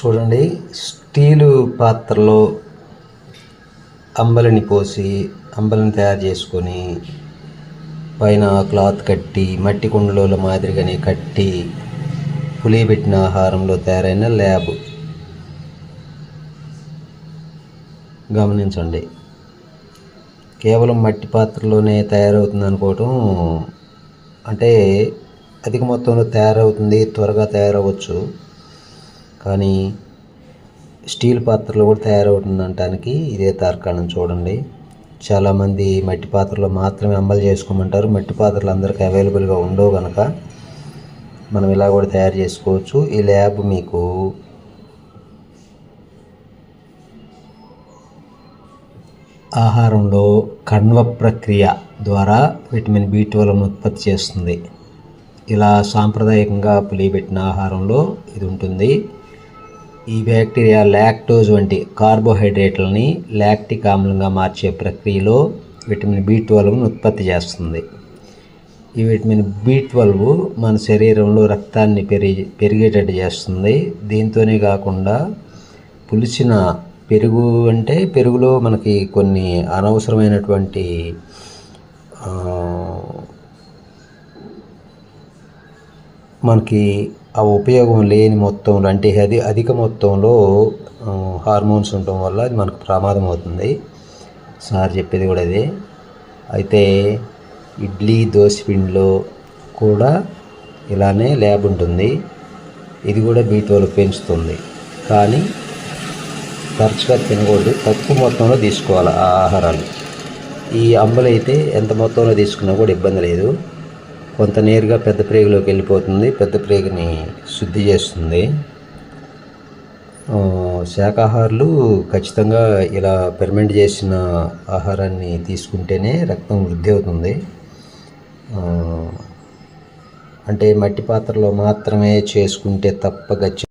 చూడండి. స్టీలు పాత్రలో అంబలిని పోసి అంబలిని తయారు చేసుకొని పైన క్లాత్ కట్టి మట్టి కుండల మాదిరిగానే కట్టి పులియబెట్టిన ఆహారంలో తయారైన ల్యాబ్. గమనించండి. కేవలం మట్టి పాత్రలోనే తయారవుతుంది అనుకోవటం అంటే అధిక మొత్తంలో తయారవుతుంది త్వరగా తయారవచ్చు. కానీ స్టీల్ పాత్రలు కూడా తయారవుతుంది అనటానికి ఇదే తార్కాణం చూడండి. చాలామంది మట్టి పాత్రలు మాత్రమే అమలు చేసుకోమంటారు. మట్టి పాత్రలు అందరికీ అవైలబుల్గా ఉండవు కనుక మనం ఇలా కూడా తయారు చేసుకోవచ్చు. ఈ ల్యాబ్ మీకు ఆహారంలో కణ్వ ప్రక్రియ ద్వారా విటమిన్ బి ట్వెల్వ్ను ఉత్పత్తి చేస్తుంది. ఇలా సాంప్రదాయకంగా పులియబెట్టిన ఆహారంలో ఇది ఉంటుంది. ఈ బ్యాక్టీరియా లాక్టోజ్ వంటి కార్బోహైడ్రేట్లని లాక్టిక్ ఆమ్లంగా మార్చే ప్రక్రియలో విటమిన్ బి ట్వెల్వ్ను ఉత్పత్తి చేస్తుంది. ఈ విటమిన్ బి ట్వెల్వ్ మన శరీరంలో రక్తాన్ని పెరిగి పెరిగేటట్టు చేస్తుంది. దీంతోనే కాకుండా పులిచిన పెరుగు అంటే పెరుగులో మనకి కొన్ని అనవసరమైనటువంటి మనకి ఆ ఉపయోగం లేని మొత్తంలో అంటే అది అధిక మొత్తంలో హార్మోన్స్ ఉండటం వల్ల అది మనకు ప్రమాదం అవుతుంది. సార్ చెప్పేది కూడా అదే. అయితే ఇడ్లీ దోశ పిండిలో కూడా ఇలానే ల్యాబ్ ఉంటుంది. ఇది కూడా బీటోలు పెంచుతుంది. కానీ తరచుగా తినకూడదు. తక్కువ మొత్తంలో తీసుకోవాలి ఆ ఆహారాలు. ఈ అంబలైతే ఎంత మొత్తంలో తీసుకున్నా కూడా ఇబ్బంది లేదు. కొంత నేరుగా పెద్ద ప్రేగులోకి వెళ్ళిపోతుంది. పెద్ద ప్రేగుని శుద్ధి చేస్తుంది. శాకాహారులు ఖచ్చితంగా ఇలా పెర్మెంట్ చేసిన ఆహారాన్ని తీసుకుంటేనే రక్తం వృద్ధి అవుతుంది. అంటే మట్టి పాత్రలో మాత్రమే చేసుకుంటే తప్ప గచ్చి